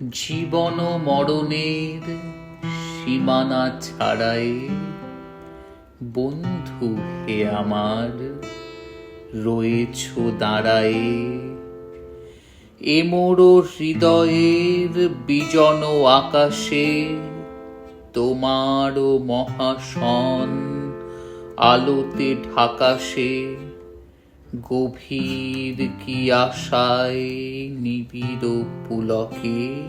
জীবন মরণের সীমানা ছাড়াই বন্ধু হে আমার রয়েছ দাঁড়ায়ে এ মোর হৃদয়ের বিজন আকাশে তোমার মহাসন আলোতে ঢাকাশে গভীর কি আশায় নিবিড় পুলকে?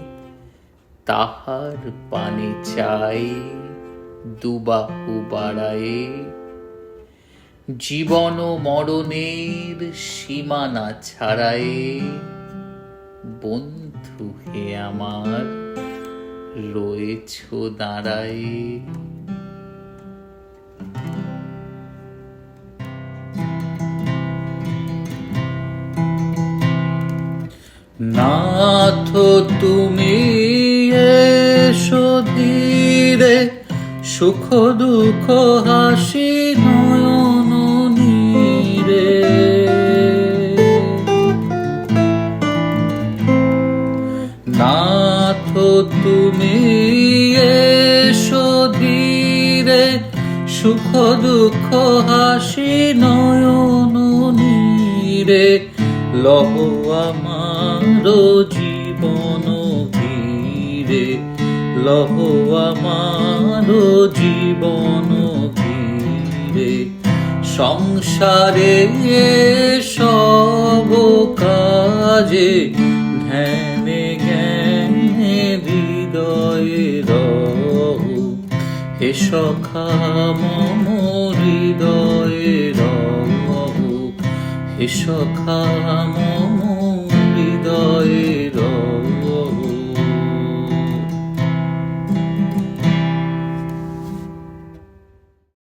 তাহার পানে চাই দুবাহু বাড়ায়ে। জীবন মরণের সীমানা ছাড়ায়ে। বন্ধু হে আমার, রয়েছ দাঁড়ায়ে। নাথ, তুমি এসো ধীরে সুখ, দুঃখ, হাসি, নয়ন, নীরে। নাথ, তুমি এসো ধীরে সুখ, দুঃখ, হাসি, নয়ন, নীরে। লহ, আমার জীবন ঘিরে লহ আমার জীবন ঘিরে। সংসারে সব কাজে ধ্যানে জ্ঞানে হৃদয়ে রহু হে সখা, মম হৃদয়ে রহু হে সখা, মম